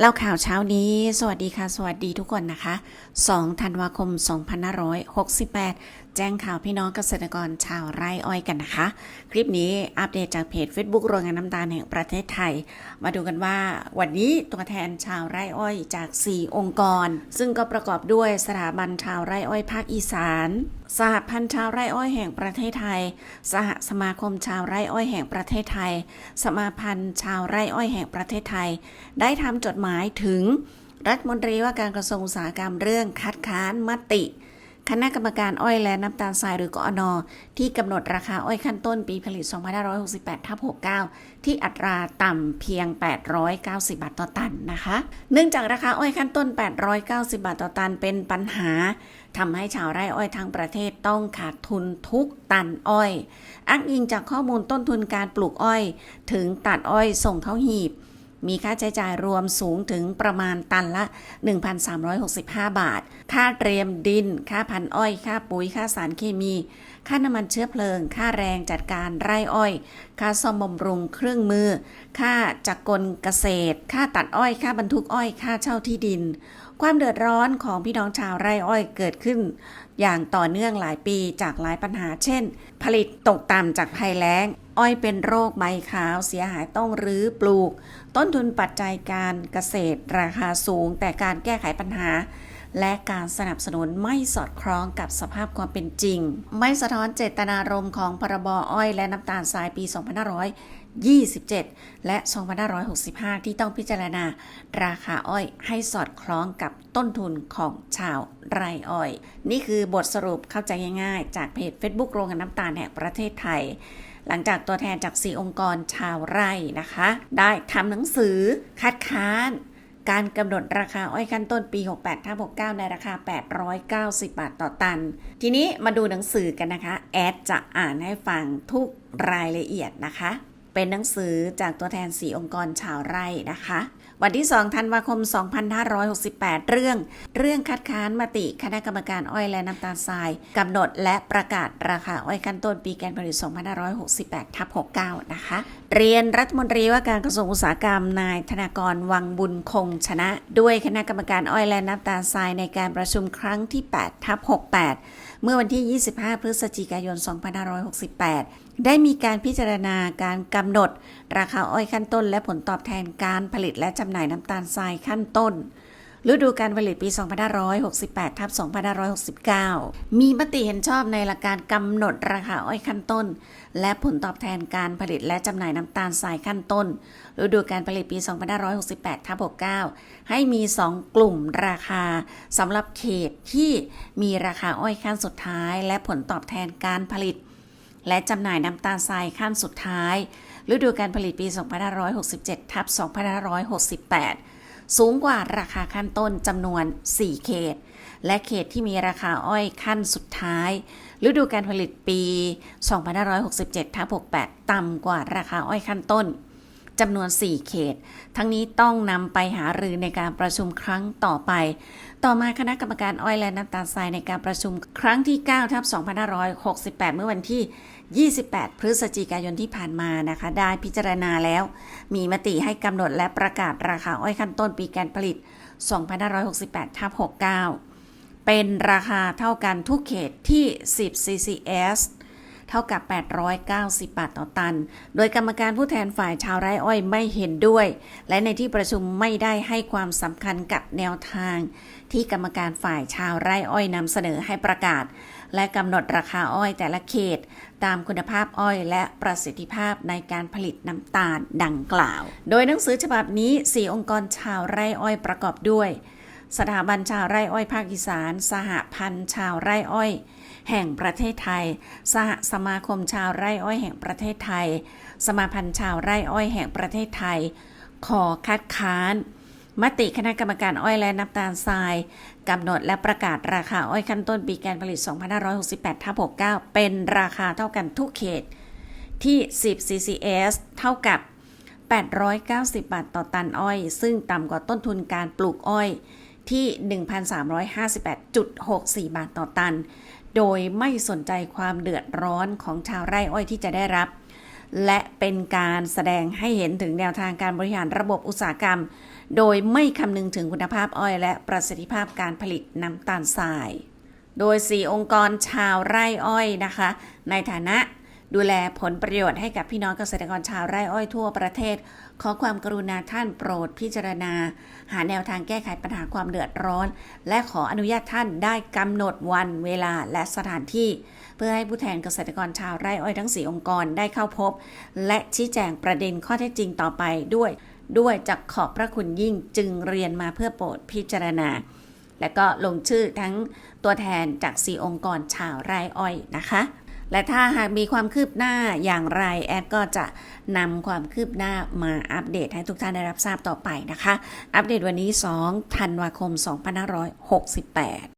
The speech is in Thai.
เล่าข่าวเช้านี้ สวัสดีค่ะ สวัสดีทุกคนนะคะ 2 ธันวาคม 2568 แจ้งข่าวพี่น้องเกษตรกรชาวไร่อ้อยกันนะคะ คลิปนี้อัปเดตจากเพจ Facebook โรงงานน้ำตาลแห่งประเทศไทย มาดูกันว่าวันนี้ตัวแทนชาวไร่อ้อยจาก 4 องค์กร ซึ่งก็ประกอบด้วยสถาบันชาวไร่อ้อยภาคอีสาน สหพันธ์ชาวไร่อ้อยแห่งประเทศไทย สหสมาคมชาวไร่อ้อยแห่งประเทศไทย สมาพันธ์ชาวไร่อ้อยแห่งประเทศไทย ได้ทำจดหมายถึงรัฐมนตรีว่าการกระทรวงอุตสาหกรรมเรื่องคัดค้านมติ คณะกรรมการอ้อยและน้ำตาลทรายหรือกอนอที่กำหนดราคาอ้อยขั้นต้นปีผลิต 2568ทับ69 ที่อัตราต่ำเพียง 890 บาทต่อตันนะคะ เนื่องจากราคาอ้อยขั้นต้น 890 บาทต่อตันเป็นปัญหาทำให้ชาวไร่อ้อยทั้งประเทศต้องขาดทุนทุกตันอ้อย อ้างอิงจากข้อมูลต้นทุนการปลูกอ้อย ถึงตัดอ้อยส่งเข้าหีบ มีค่าใช้จ่ายรวมสูงถึงประมาณตันละ 1,365 บาท ค่าเตรียมดิน ค่าพันอ้อย ค่าปุ๋ย ค่าสารเคมี ค่าน้ำมันเชื้อเพลิง ค่าแรงจัดการไร่อ้อย ค่าซ่อมบำรุงเครื่องมือ ค่าจักรกลเกษตร ค่าตัดอ้อย ค่าบรรทุกอ้อย ค่าเช่าที่ดิน ความเดือดร้อนของพี่น้องชาวไร่อ้อยเกิดขึ้น อย่างต่อเนื่องหลายปีจากหลายปัญหาเช่น ผลิตตกต่ำจากภัยแล้ง อ้อยเป็นโรคใบขาวเสียหายต้องรื้อปลูก ต้นทุนปัจจัยการเกษตรราคาสูง แต่การแก้ไขปัญหา และการสนับสนุนไม่สอดคล้องกับสภาพความเป็นจริง ไม่สะท้อนเจตนารมณ์ของพรบอ้อยและน้ำตาลทรายปี 2527 และ 2565 ที่ต้องพิจารณา ราคาอ้อยให้สอดคล้องกับต้นทุนของชาวไร่อ้อย นี่คือบทสรุปเข้าใจง่ายๆ จากเพจ Facebook โรงงานน้ำตาลแห่งประเทศไทยหลังจากตัวแทนจาก 4 องค์กรชาวไร่นะคะ ได้ทำหนังสือคัดค้าน การกำหนดราคาอ้อยขั้นต้นปี 68ทับ69 ในราคา 890 บาทต่อตัน ทีนี้มาดูหนังสือกันนะคะ แอดจะอ่านให้ฟังทุกรายละเอียดนะคะ เป็นหนังสือจากตัวแทน4องค์กรชาวไร่นะคะ วันที่ 2 ธันวาคม 2568 เรื่อง เรื่องคัดค้านมติคณะกรรมการอ้อยและน้ำตาลทรายกำหนดและประกาศราคาอ้อยขั้นต้นปีการผลิต 2568ทับ69 นะคะ เรียนรัฐมนตรีว่าการกระทรวงอุตสาหกรรมนายธนากรวังบุญคงชนะ ด้วยคณะกรรมการอ้อยและน้ำตาลทรายในการประชุมครั้งที่8ทับ68 เมื่อวันที่ 25 พฤศจิกายน 2568 ได้มีการพิจารณาการกำหนด ราคาอ้อยขั้นต้น และผลตอบแทนการผลิตและจำหน่ายน้ำตาลทรายขั้นต้นฤดูการผลิตปี 2568 ทับ 2569 มีมติเห็นชอบในหลักการกำหนดราคาอ้อยขั้นต้น และผลตอบแทนการผลิตและจำหน่ายน้ำตาลทรายขั้นต้น ฤดูการผลิตปี 2568 ทับ 69 ให้มี 2 กลุ่มราคาสำหรับเขตที่มีราคาอ้อยขั้นสุดท้าย และผลตอบแทนการผลิต และจำหน่ายน้ำตาลทรายขั้นสุดท้าย ฤดูการผลิตปี 2567 ทับ 2568 สูงกว่าราคาขั้นต้นจำนวน 4 เขต และเขตที่มีราคาอ้อยขั้นสุดท้าย ฤดูการผลิตปี 2567 ทับ 68 ต่ำกว่าราคาอ้อยขั้นต้น จำนวน 4 เขต ทั้งนี้ต้องนำไปหารือในการประชุมครั้งต่อไป ต่อมาคณะกรรมการอ้อยและน้ำตาลทรายในการประชุมครั้งที่9ทับ2568 เมื่อวันที่ 28 พฤศจิกายนที่ผ่านมานะคะ ได้พิจารณาแล้ว มีมติให้กำหนดและประกาศราคาอ้อยขั้นต้นปีการผลิต 2568ทับ69 เป็นราคาเท่ากันทุกเขตที่ 10 CCS เท่ากับ 890 บาทต่อตัน โดยกรรมการผู้แทนฝ่ายชาวไร่อ้อยไม่เห็นด้วย และในที่ประชุมไม่ได้ให้ความสำคัญกับแนวทาง ที่กรรมการฝ่ายชาวไร่อ้อยนำเสนอให้ประกาศ และกำหนดราคาอ้อยแต่ละเขต ตามคุณภาพอ้อยและประสิทธิภาพในการผลิตน้ำตาลดังกล่าว โดยหนังสือฉบับนี้ 4 องค์กรชาวไร่อ้อยประกอบด้วย สถาบันชาวไร่อ้อยภาคอีสาน สหพันธ์ชาวไร่อ้อย แห่งประเทศไทย สหสมาคมชาวไร่อ้อยแห่งประเทศไทย สมาพันธ์ชาวไร่อ้อยแห่งประเทศไทย ขอคัดค้าน มติคณะกรรมการอ้อยและน้ำตาลทรายกำหนดและประกาศราคาอ้อยขั้นต้นปีการผลิต 2568ทับ69 เป็นราคาเท่ากันทุกเขตที่ 10 CCS เท่ากับ 890 บาทต่อตันอ้อย ซึ่งต่ำกว่าต้นทุนการปลูกอ้อยที่ 1,358.64 บาทต่อตัน โดยไม่สนใจความเดือดร้อนของชาวไร่อ้อยที่จะได้รับ และเป็นการแสดงให้เห็นถึงแนวทางการบริหารระบบอุตสาหกรรม โดยไม่คำนึงถึงคุณภาพอ้อย และประสิทธิภาพการผลิตน้ำตาลทราย โดย 4 องค์กรชาวไร่อ้อยนะคะ ในฐานะ ดูแลผลประโยชน์ให้กับพี่น้องเกษตรกรชาวไร่อ้อยทั่วประเทศ ขอความกรุณาท่านโปรดพิจารณา หาแนวทางแก้ไขปัญหาความเดือดร้อน และขออนุญาตท่านได้กำหนดวันเวลาและสถานที่ เพื่อให้ผู้แทนเกษตรกรชาวไร่อ้อยทั้ง 4 องค์กรได้เข้าพบ และชี้แจงประเด็นข้อเท็จจริงต่อไปด้วย ด้วยจะขอบพระคุณยิ่งจึงเรียนมาเพื่อโปรดพิจารณา และก็ลงชื่อทั้งตัวแทนจาก 4 องค์กรชาวไร่อ้อยนะคะ และถ้าหากมีความคืบหน้าอย่างไรแอดก็จะนำความคืบหน้ามาอัปเดตให้ทุกท่านได้รับทราบต่อไปนะคะ อัปเดตวันนี้ 2 ธันวาคม 2568